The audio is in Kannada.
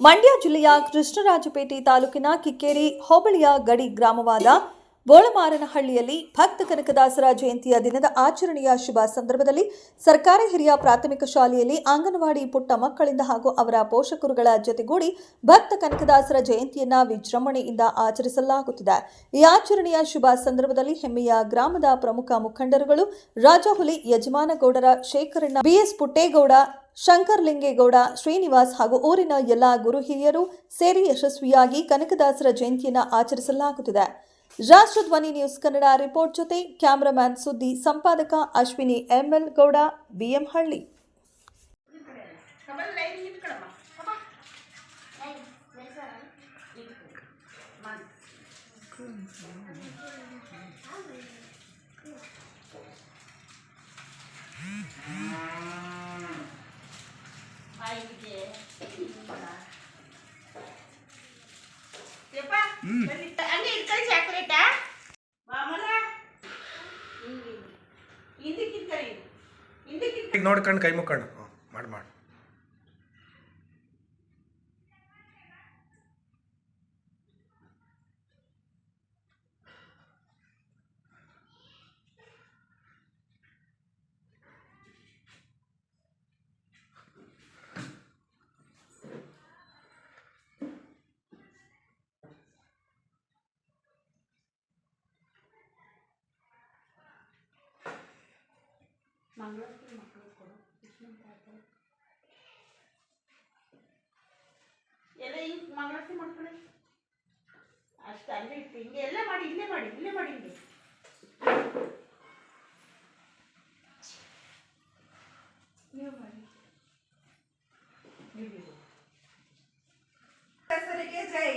ಮಂಡ್ಯ ಜಿಲ್ಲೆಯ ಕೃಷ್ಣರಾಜಪೇಟೆ ತಾಲೂಕಿನ ಕಿಕ್ಕೇರಿ ಹೋಬಳಿಯ ಗಡಿ ಗ್ರಾಮವಾದ ಬೋಳಮಾರನಹಳ್ಳಿಯಲ್ಲಿ ಭಕ್ತ ಕನಕದಾಸರ ಜಯಂತಿಯ ದಿನದ ಆಚರಣೆಯ ಶುಭ ಸಂದರ್ಭದಲ್ಲಿ ಸರ್ಕಾರಿ ಹಿರಿಯ ಪ್ರಾಥಮಿಕ ಶಾಲೆಯಲ್ಲಿ ಅಂಗನವಾಡಿ ಪುಟ್ಟ ಮಕ್ಕಳಿಂದ ಹಾಗೂ ಅವರ ಪೋಷಕರುಗಳ ಜೊತೆಗೂಡಿ ಭಕ್ತ ಕನಕದಾಸರ ಜಯಂತಿಯನ್ನ ವಿಜೃಂಭಣೆಯಿಂದ ಆಚರಿಸಲಾಗುತ್ತಿದೆ. ಈ ಆಚರಣೆಯ ಶುಭ ಸಂದರ್ಭದಲ್ಲಿ ಹೆಮ್ಮೆಯ ಗ್ರಾಮದ ಪ್ರಮುಖ ಮುಖಂಡರುಗಳು ರಾಜಹುಲಿ ಯಜಮಾನಗೌಡರ ಶೇಖರಣ್ಣ, ಬಿಎಸ್ ಪುಟ್ಟೇಗೌಡ ಶಂಕರ್ಲಿಂಗೇಗೌಡ ಶ್ರೀನಿವಾಸ್ ಹಾಗೂ ಊರಿನ ಎಲ್ಲ ಗುರು ಹಿರಿಯರು ಸೇರಿ ಯಶಸ್ವಿಯಾಗಿ ಕನಕದಾಸರ ಜಯಂತಿಯನ್ನು ಆಚರಿಸಲಾಗುತ್ತಿದೆ. ರಾಷ್ಟ್ರಧ್ವನಿ ನ್ಯೂಸ್ ಕನ್ನಡ ರಿಪೋರ್ಟ್ ಜೊತೆ ಕ್ಯಾಮರಾಮ್ಯಾನ್ ಸುದ್ದಿ ಸಂಪಾದಕ ಅಶ್ವಿನಿ ಎಂಎಲ್ ಗೌಡ ಬಿಎಂ ಹಳ್ಳಿ. ಹಿಂದಕ್ಕಿಂತ ಹಿಂದಕ್ಕಿಂತ ನೋಡ್ಕೊಂಡು ಕೈ ಮುಕ್ಕೊಂಡು. ಮಾಡಿ ಮಾಡಿ. ಮಂಗಳೂರಿಗೆ ಮಕ್ಕಳು ಕೊಡು. ಎಲ್ಲ ಹಿಂಗೆ ಮಂಗಳೂರಿಗೆ ಮಾಡ್ಕೊಳ್ಳಿ ಅಷ್ಟು ಅಲ್ಲೇ ಇತ್ತು ಹಿಂಗೆ ಎಲ್ಲ ಮಾಡಿ ಇಲ್ಲೇ ಮಾಡಿ ಇಲ್ಲೇ ಮಾಡಿ ಹಿಂಗೆ. ನೀವು ಮಾಡಿ. ಹೆಸರಿಗೆ ಜೈ.